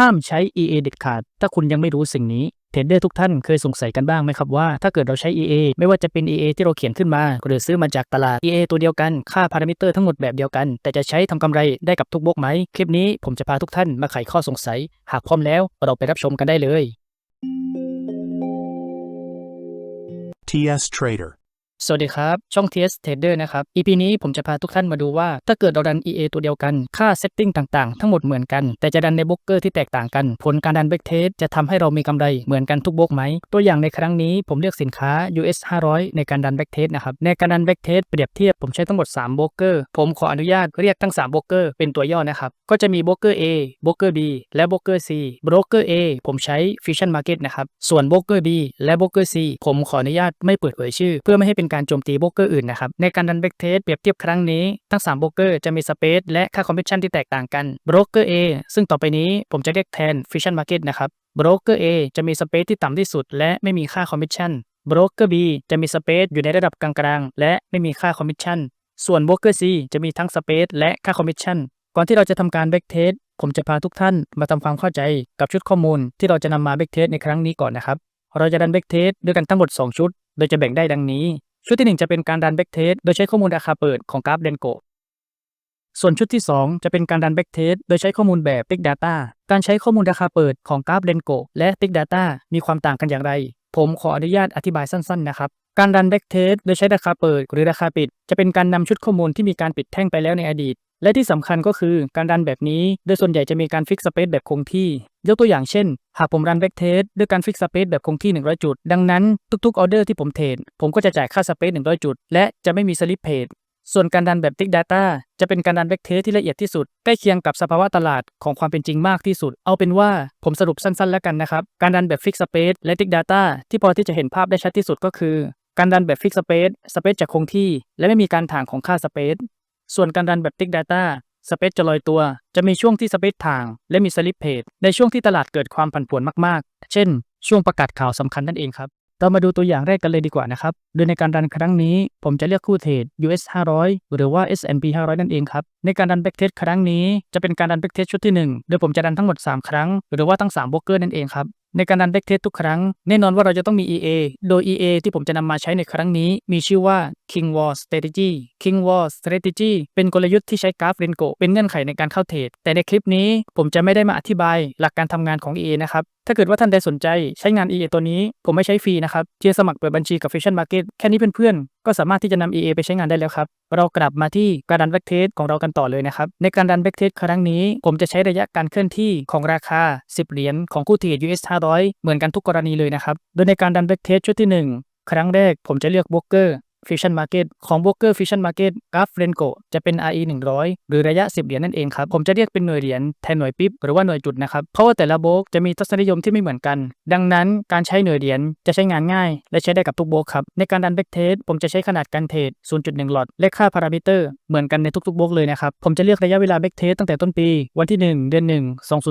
ห้ามใช้ EA เด็ดขาด ถ้าคุณยังไม่รู้สิ่งนี้เทรดเดอร์ทุกท่านเคยสงสัยกันบ้างไหมครับว่าถ้าเกิดเราใช้ EA ไม่ว่าจะเป็น EA ที่เราเขียนขึ้นมา หรือซื้อมาจากตลาด EA ตัวเดียวกัน ค่าพารามิเตอร์ทั้งหมดแบบเดียวกัน แต่จะใช้ทำกำไรได้กับทุกบล็อกไหม คลิปนี้ผมจะพาทุกท่านมาไขข้อสงสัย หากพร้อมแล้วเราไปรับชมกันได้เลย TS Trader. สวัสดีครับ ช่อง TS Trader นะครับ EP นี้ผมจะพาทุกท่านมาดูว่า ถ้าเกิดเราดัน EA ตัวเดียวกัน ค่า setting ต่างๆ ทั้งหมดเหมือนกัน แต่จะดันในบล็อกเกอร์ที่แตกต่างกัน ผลการดัน back test จะทำให้เรามีกำไรเหมือนกันทุกบล็อกไหม ตัวอย่างในครั้งนี้ผมเลือกสินค้า US 500 ในการดัน back test นะครับ ในการดัน back test เปรียบเทียบผมใช้ทั้งหมด3บล็อกเกอร์ผมขออนุญาตเรียกทั้ง3บล็อกเกอร์เป็นตัวย่อนะครับ ก็จะมีบล็อกเกอร์ A บล็อกเกอร์ B และบล็อกเกอร์ C บล็อกเกอร์ A ผมใช้ Fusion Market นะครับ ส่วนบล็อกเกอร์ B และบล็อกเกอร์ C ผมขออนุญาตไม่เปิดเผยชื่อ เพื่อไม่ให้เป็นการโจมตีโบล็อกเกอร์อื่นนะครับ ในการดัน back test เปรียบเทียบครั้งนี้ ทั้ง3บล็อกเกอร์จะมีสเปซและค่าคอมมิชชั่นที่แตกต่างกันโบล็อกเกอร์ A ซึ่งต่อไปนี้ผมจะเรียกแทน Fusion Market นะครับโบล็อกเกอร์ A จะมีสเปซที่ต่ำที่สุด และไม่มีค่าคอมมิชชั่นโบล็อกเกอร์ B จะมีสเปซอยู่ในระดับกลางๆและไม่มีค่าคอมมิชชั่นส่วนโบล็อกเกอร์ C จะมีทั้งสเปซและค่าคอมมิชชั่นก่อนที่เราจะทำการ back test ผมจะพาทุกท่านมาทำความเข้าใจกับชุดข้อมูลที่เราจะนำมา back test ในครั้งนี้ก่อนนะครับเราจะดัน back test ด้วยกันทั้งหมด 2 ชุด โดยจะแบ่งได้ดังนี้ ชุดที่ 1 จะเป็นการดัน back test โดยใช้ข้อมูลราคาเปิดของกราฟเดนโกส่วนชุดที่ 2 จะเป็นการดัน back test โดยใช้ข้อมูลแบบ Big Data การใช้ข้อมูลราคาเปิดของกราฟเดนโกและ Big Data มีความต่างกันอย่างไร ผมขออนุญาตอธิบายสั้นๆนะครับ การดัน back test โดยใช้ราคาเปิด หรือราคาปิด จะเป็นการนำชุดข้อมูลที่มีการปิดแท่งไปแล้วในอดีต และที่สำคัญก็คือการดันแบบนี้ โดยส่วนใหญ่จะมีการฟิกสเปซแบบคงที่ ยกตัวอย่างเช่น หากผมรันแบ็กเทสด้วยการฟิกสเปซแบบคงที่ 100 จุด ดังนั้นทุกๆออเดอร์ที่ผมเทรดผมก็จะจ่ายค่าสเปซ100 จุด และจะไม่มีสลิปเพจส่วนการดันแบบ Big Data จะเป็นการดันแบ็กเทสที่ละเอียดที่สุด ใกล้เคียงกับสภาวะตลาดของความเป็นจริงมากที่สุด เอาเป็นว่าผมสรุปสั้นๆ แล้วกันนะครับ การดันแบบ Fix Space และ Big Data ที่พอที่จะเห็นภาพได้ชัดที่สุดก็คือ การดันแบบ Fix Space Space จะคงที่ และไม่มีการถ่างของค่า Space ส่วนการดันแบบ Big Data สเปซจะลอยตัว จะมีช่วงที่สเปซทาง และมีสลิปเพจในช่วงที่ตลาดเกิดความผันผวนมากๆ เช่น ช่วงประกาศข่าวสำคัญนั่นเองครับเรามาดูตัวอย่างแรกกันเลยดีกว่านะครับ โดยในการดันครั้งนี้ ผมจะเลือกคู่เทรด US 500 หรือว่า S&P 500 นั่นเองครับ ในการดันแบ็กเทสครั้งนี้จะเป็นการดันแบ็กเทสชุดที่ 1 โดยผมจะดันทั้งหมด 3 ครั้ง หรือว่าทั้ง3บล็อกเกอร์นั่นเองครับ ในการดันแบ็กเทสทุกครั้ง แน่นอนว่าเราจะต้องมี EA โดย EA ที่ผมจะนำมาใช้ในครั้งนี้ มีชื่อว่า King Wall Strategy King Wall Strategy เป็นกลยุทธ์ที่ใช้กราฟเรนโกเป็นเงื่อนไขในการเข้าเทรดแต่ในคลิปนี้ผมจะไม่ได้มาอธิบายหลักการทำงานของ EA นะครับ ถ้าเกิดว่าท่านใดสนใจใช้งาน EA ตัวนี้ ผมไม่ใช้ฟรีนะครับเพียงสมัครเปิดบัญชีกับ Fusion Market แค่นี้เพื่อนๆ ก็สามารถที่จะนำ EA ไปใช้งานได้แล้วครับ เรากลับมาที่การดันแบ็กเทสของเรากันต่อเลยนะครับ ในการดันแบ็กเทสครั้งนี้ ผมจะใช้ระยะการเคลื่อนที่ของราคา 10 เหรียญของคู่เทรด US 500 เหมือนกันทุกกรณีเลยนะครับ โดยในการดันแบ็กเทสชุดที่ 1 ครั้งแรกผมจะเลือกบล็อกเกอร์ Fusion Market ของ Broker Fusion Market กราฟเรนโกจะเป็น RE 100 หรือระยะ 10 เหรียญนั่นเองครับ ผมจะเรียกเป็นหน่วยเหรียญแทนหน่วยปิ๊บหรือว่าหน่วยจุดนะครับ เพราะว่าแต่ละโบกจะมีทัศนนิยมที่ไม่เหมือนกัน ดังนั้นการใช้หน่วยเหรียญจะใช้งานง่าย และใช้ได้กับทุกโบกครับ ในการดันแบ็กเทสผมจะใช้ขนาดการเทรด0.1 หลอดและค่าพารามิเตอร์เหมือนกันในทุกๆโบกเลยนะครับผมจะเลือกระยะเวลาแบ็กเทสตั้งแต่ต้นปี วันที่ 1 เดือน 1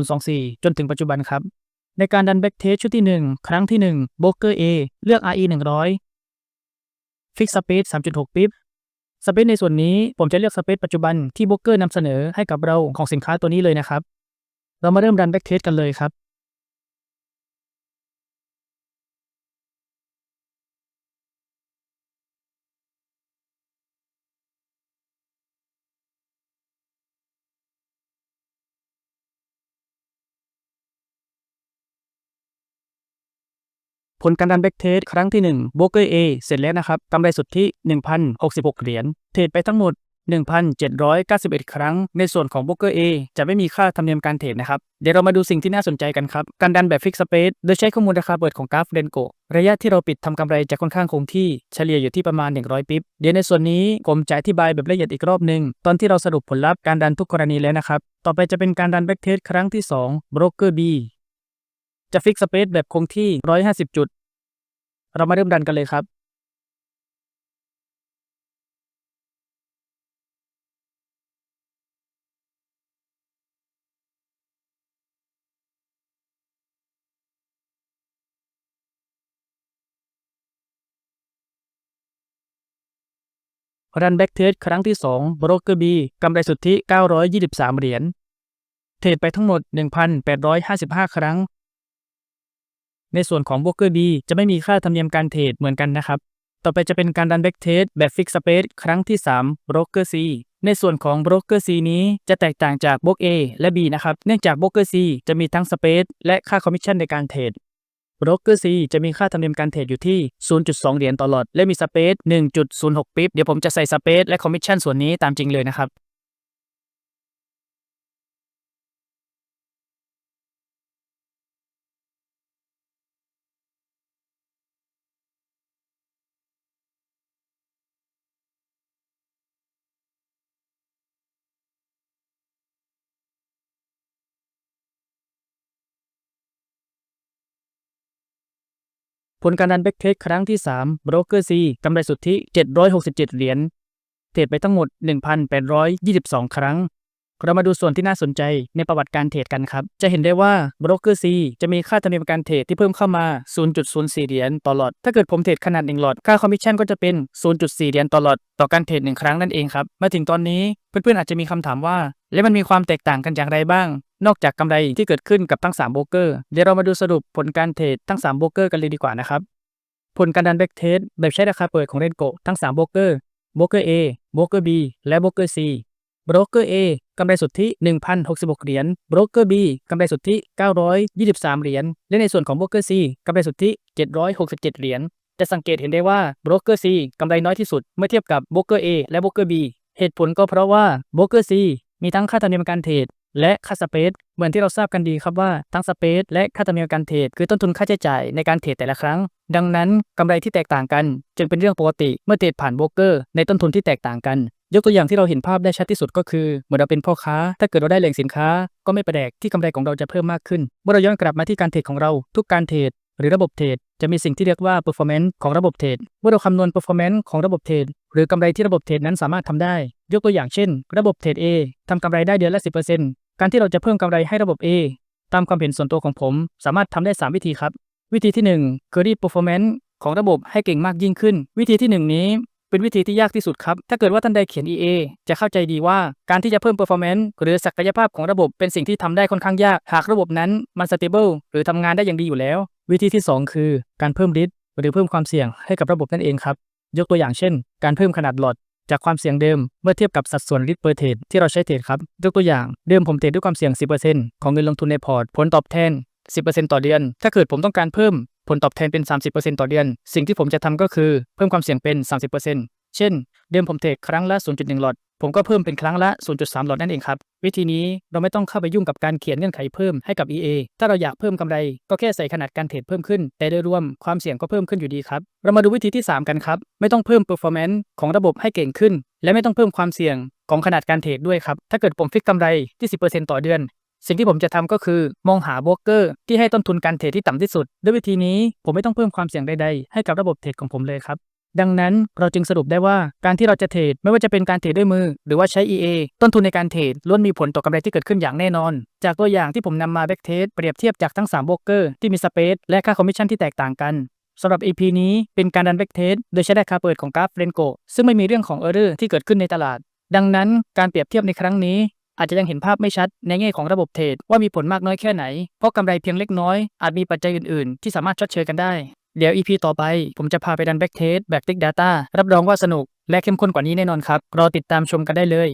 2024 จนถึงปัจจุบันครับในการดันแบ็กเทสชุดที่ 1 ครั้งที่1 Broker A เลือก RE 100 ฟิกสเปซ3.6 ปิ๊บสเปซในส่วนนี้ผมจะเลือกสเปซปัจจุบันที่บล็อกเกอร์นำเสนอให้กับเราของสินค้าตัวนี้เลยนะครับ เรามาเริ่มรันแบ็กเทสกันเลยครับ ผลการดันแบ็กเทสครั้งที่1โบเกอร์ A เสร็จแล้วนะครับกำไรสุทธิ1,066 เหรียญเทรดไปทั้งหมด 1,791 ครั้ง ในส่วนของโบเกอร์ A จะไม่มีค่าธรรมเนียมการเทรดนะครับ เดี๋ยวเรามาดูสิ่งที่น่าสนใจกันครับ การดันแบบฟิกสเปซโดยใช้ข้อมูลราคาเปิดของกราฟเรนโกระยะที่เราปิดทำกำไรจะค่อนข้างคงที่เฉลี่ยอยู่ที่ประมาณ 100 ปิบเดี๋ยวในส่วนนี้ผมจะอธิบายแบบละเอียดอีกรอบหนึ่งตอนที่เราสรุปผลลัพธ์การดันทุกกรณีแล้วนะครับ ต่อไปจะเป็นการดันแบ็กเทสครั้งที่2โบรกเกอร์ B จะฟิกสเปซแบบคงที่ 150 จุด เรามาเริ่มดันกันเลยครับ รันแบ็กเทสครั้งที่2 Broker B กำไรสุทธิ 923 เหรียญ เทรดไปทั้งหมด 1,855 ครั้ง ในส่วนของ Broker B จะไม่มีค่าธรรมเนียมการเทรดเหมือนกันนะครับ ต่อไปจะเป็นการดันแบ็กเทสแบบฟิกสเปซครั้งที่3 Broker C ในส่วนของ Broker C นี้จะแตกต่างจาก Broker A และ B นะครับ เนื่องจาก Broker C จะมีทั้งสเปซและค่าคอมมิชชั่นในการเทรด Broker C จะมีค่าธรรมเนียมการเทรดอยู่ที่ 0.2 เหรียญต่อหลอด และมีสเปซ1.06 ปิ๊บ เดี๋ยวผมจะใส่สเปซและคอมมิชชั่นส่วนนี้ตามจริงเลยนะครับ ผลการดันแบ็กเทสครั้งที่3 Broker C กำไรสุทธิ 767 เหรียญเทรดไปทั้งหมด 1,822 ครั้ง เรามาดูส่วนที่น่าสนใจในประวัติการเทรดกันครับ จะเห็นได้ว่า Broker C จะมีค่าธรรมเนียมการเทรดที่เพิ่มเข้ามา 0.04 เหรียญต่อหลอด ถ้าเกิดผมเทรดขนาด1หลอด ค่าคอมมิชชั่นก็จะเป็น 0.4 เหรียญต่อหลอด ต่อการเทรด1ครั้งนั่นเองครับ มาถึงตอนนี้เพื่อนๆอาจจะมีคำถามว่า แล้วมันมีความแตกต่างกันอย่างไรบ้าง นอกจากกำไรที่เกิดขึ้นกับทั้ง3โบรกเกอร์เดี๋ยวเรามาดูสรุปผลการเทรดทั้ง3โบรกเกอร์กันเลยดีกว่านะครับ ผลการดันแบ็กเทสแบบใช้ราคาเปิดของเรนโกทั้ง3โบรกเกอร์โบรกเกอร์ A โบรกเกอร์ B และโบรกเกอร์ C โบรกเกอร์ A กำไรสุทธิ1,066 เหรียญโบรกเกอร์ B กำไรสุทธิ 923 เหรียญและในส่วนของโบรกเกอร์ C กำไรสุทธิ 767 เหรียญจะสังเกตเห็นได้ว่าโบรกเกอร์ C กำไรน้อยที่สุดเมื่อเทียบกับโบรกเกอร์ A และโบรกเกอร์ B เหตุผลก็เพราะว่าโบรกเกอร์ C มีทั้งค่าธรรมเนียมการเทรด และค่าสเปซเหมือนที่เราทราบกันดีครับว่าทั้งสเปซและค่าธรรมเนียมการเทรดคือต้นทุนค่าใช้จ่ายในการเทรดแต่ละครั้ง ดังนั้นกำไรที่แตกต่างกัน จึงเป็นเรื่องปกติเมื่อเทรดผ่านโบรกเกอร์ในต้นทุนที่แตกต่างกัน ยกตัวอย่างที่เราเห็นภาพได้ชัดที่สุดก็คือเมื่อเราเป็นพ่อค้า ถ้าเกิดเราได้แหล่งสินค้า ก็ไม่แปลกที่กำไรของเราจะเพิ่มมากขึ้น เมื่อเราย้อนกลับมาที่การเทรดของเราทุกการเทรดหรือระบบเทรดจะมีสิ่งที่เรียกว่า performance ของระบบเทรด เมื่อเราคำนวณ performance ของระบบเทรดหรือกำไรที่ระบบเทรดนั้นสามารถทำได้ ยกตัวอย่างเช่น ระบบเทรด A ทำกำไรได้เดือนละ 10% การที่เราจะเพิ่มกำไรให้ระบบ A ตามความเห็นส่วนตัวของผม สามารถทำได้ 3 วิธีครับ วิธีที่1คือรีบ performance ของระบบให้เก่งมากยิ่งขึ้น วิธีที่ 1 นี้เป็นวิธีที่ยากที่สุดครับ ถ้าเกิดว่าท่านใดเขียน EA จะเข้าใจดีว่าการที่จะเพิ่ม performance หรือศักยภาพของระบบเป็นสิ่งที่ทำได้ค่อนข้างยาก หากระบบนั้นมัน stable หรือทำงานได้อย่างดีอยู่แล้ว วิธีที่ 2 คือ การเพิ่ม risk หรือเพิ่มความเสี่ยงให้กับระบบนั่นเองครับ ยกตัวอย่างเช่น การเพิ่มขนาดหลอด จากความเสี่ยงเดิมเมื่อเทียบกับสัดส่วนริปเปอร์เทรดที่เราใช้เทรดครับยกตัวอย่างเดิมผมเทรดด้วยความเสี่ยง 10%ของเงินลงทุนในพอร์ตผลตอบแทน 10%ต่อเดือน ถ้าเกิดผมต้องการเพิ่มผลตอบแทนเป็น 30%ต่อเดือน สิ่งที่ผมจะทำก็คือเพิ่มความเสี่ยงเป็น 30%เช่น เดิมผมเทรดครั้งละ 0.1 หลอด ผมก็เพิ่มเป็นครั้งละ 0.3 หลอดนั่นเองครับ วิธีนี้เราไม่ต้องเข้าไปยุ่งกับการเขียนเงื่อนไขเพิ่มให้กับ EA ถ้าเราอยากเพิ่มกำไร ก็แค่ใส่ขนาดการเทรดเพิ่มขึ้น แต่โดยรวมความเสี่ยงก็เพิ่มขึ้นอยู่ดีครับ เรามาดูวิธีที่ 3 กันครับ ไม่ต้องเพิ่ม performance ของระบบให้เก่งขึ้น และไม่ต้องเพิ่มความเสี่ยงของขนาดการเทรดด้วยครับ ถ้าเกิดผมฟิกกำไรที่ 10%ต่อเดือนสิ่งที่ผมจะทำก็คือมองหาโบรกเกอร์ที่ให้ต้นทุนการเทรดที่ต่ำที่สุด ด้วยวิธีนี้ผมไม่ต้องเพิ่มความเสี่ยงใดๆ ให้กับระบบเทรดของผมเลยครับ ดังนั้นเราจึงสรุปได้ว่าการที่เราจะเทรดไม่ว่าจะเป็นการเทรดด้วยมือ หรือว่าใช้ EA ต้นทุนในการเทรดล้วนมีผลต่อกำไรที่เกิดขึ้นอย่างแน่นอน จากตัวอย่างที่ผมนำมาแบ็กเทสเปรียบเทียบจากทั้ง3โบรกเกอร์ที่มีสเปซและค่าคอมมิชชั่นที่แตกต่างกันสำหรับ EP นี้เป็นการดันแบ็กเทสโดยใช้ราคาเปิดของกราฟเรนโกซึ่งไม่มีเรื่องของเออร์เรอร์ที่เกิดขึ้นในตลาด ดังนั้นการเปรียบเทียบในครั้งนี้อาจจะยังเห็นภาพไม่ชัดในแง่ของระบบเทรดว่ามีผลมากน้อยแค่ไหน เพราะกำไรเพียงเล็กน้อยอาจมีปัจจัยอื่นๆ ที่สามารถชดเชยกันได้ เดี๋ยว EP ต่อไป ผมจะพาไปดันแบ็กเทสแบบ Tick Data รับรองว่าสนุกและเข้มข้นกว่านี้แน่นอนครับ รอติดตามชมกันได้เลย